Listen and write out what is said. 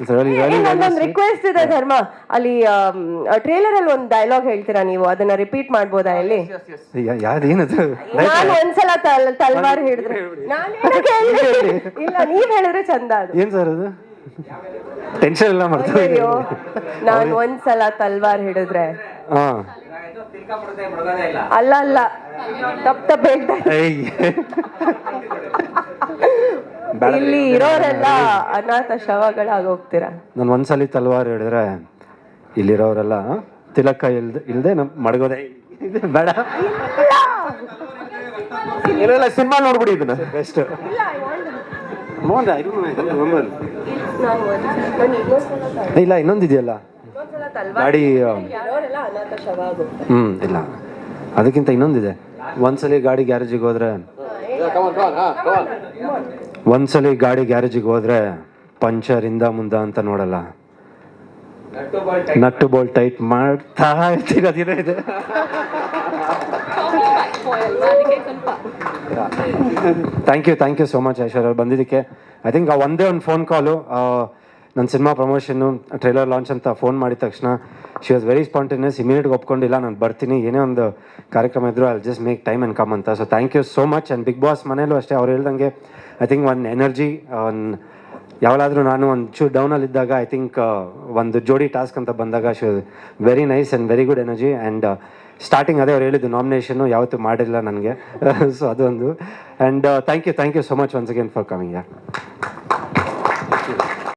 Really request ಇದೆ ಧರ್ಮ. ಅಲ್ಲಿ ಟ್ರೇಲರ್ ಅಲ್ಲಿ ಒಂದು ಡೈಲಾಗ್ ಹೇಳ್ತೀರಾ ನೀವು? ಅದನ್ನ ರಿಪೀಟ್ ಮಾಡ್ಬೋದಾ ಇಲ್ಲಿ? ಯಾ- ಯಾವ್ದೇನದು? ನಾನು ಒಂದ್ಸಲ ತಲ್- ತಲ್ವಾರ್ ಹಿಡಿದ್ರೆ ನಾನೇನು ಇಲ್ಲ ನೀವ್ ಹೇಳಿದ್ರೆ ಚಂದ ಅದು. ಏನ್ ಸರ್ ಅದು? ಟೆನ್ಷನ್ ಎಲ್ಲ ಮಾಡ್ತಾ ಅಯ್ಯೋ ನಾನು ಒಂದ್ಸಲ ತಲ್ವಾರ್ ಹಿಡಿದ್ರೆ ಹಾ. ಅಲ್ಲ ಅಲ್ಲ. ತಪ್ಪ ತಪ್ಪ ಹೇಳ್ತಾ ಇಲ್ಲಿ ಇರೋರೆಲ್ಲ ಅನಾಥ ಶವಗಳಾಗಿ ಹೋಗ್ತೀರಾ? ನಾನು ಒಂದ್ಸಲಿ ತಲ್ವಾರ್ ಹೇಳಿದ್ರೆ ಇಲ್ಲಿರೋರೆಲ್ಲ ತಿಲಕ ಇಲ್ದೆ ಇಲ್ದೆ ನಮ್ ಮಡಗೋದೆ. ಬೇಡ. ಇಲ್ಲ ಸಿನಿಮಾ ನೋಡ್ಬಿಡಿ ಇದನ್ನ. ಬೆಸ್ಟ್ ಇಲ್ಲ ಇನ್ನೊಂದಿದೆಯಲ್ಲ? ಗಾಡಿ ಹ್ಮ್ ಇಲ್ಲ. ಅದಕ್ಕಿಂತ ಇನ್ನೊಂದಿದೆ. ಒಂದ್ಸಲಿ ಗಾಡಿ ಗ್ಯಾರೇಜಿಗೆ ಹೋದ್ರೆ ಒಂದ್ಸಲಿ ಗಾಡಿ ಗ್ಯಾರೇಜಿಗೆ ಹೋದ್ರೆ ಪಂಚರ್ ಇಂದ ಮುಂದ ಅಂತ ನೋಡಲ್ಲ. ನಟ್ಟು ಬೋಲ್ ಟೈಟ್ ಮಾಡ್ತಾ ಇರ್ತೀರ ಇದೆ. Thank you thank you so much Aishwarya ಅವ್ರು. ಬಂದಿದ್ದಕ್ಕೆ. ಐ ಥಿಂಕ್ ಒಂದೇ ಒಂದು ಫೋನ್ ಕಾಲು ನನ್ನ ಸಿನಿಮಾ ಪ್ರಮೋಷನ್ನು, ಟ್ರೈಲರ್ ಲಾಂಚ್ ಅಂತ ಫೋನ್ ಮಾಡಿದ ತಕ್ಷಣ ಶಿ ವಾಸ್ ವೆರಿ ಸ್ಪಾಂಟೇನಿಯಸ್ ಇಮಿಡಿಯೇಟ್ಗೆ ಒಪ್ಕೊಂಡಿಲ್ಲ, ನಾನು ಬರ್ತೀನಿ, ಏನೇ ಒಂದು ಕಾರ್ಯಕ್ರಮ ಇದ್ರು I just make time and come ಅಂತ. So thank you so much and Bigg Boss ಮನೇಲೂ ಅಷ್ಟೇ, ಅವ್ರು ಹೇಳ್ದಂಗೆ ಐ ಥಿಂಕ್ ಒಂದು ಎನರ್ಜಿ ಯಾವಾಗಾದರೂ ನಾನು ಒಂದು ಚೂರು ಡೌನಲ್ಲಿದ್ದಾಗ ಐ ಥಿಂಕ್ ಒಂದು ಜೋಡಿ ಟಾಸ್ಕ್ ಅಂತ ಬಂದಾಗ she very nice and very good energy and starting ಅದೇ ಅವ್ರು ಹೇಳಿದ್ದು ನಾಮಿನೇಷನ್ನು ಯಾವತ್ತೂ ಮಾಡಿಲ್ಲ ನನಗೆ. ಸೊ ಅದೊಂದು and thank you thank you so much once again for coming yeah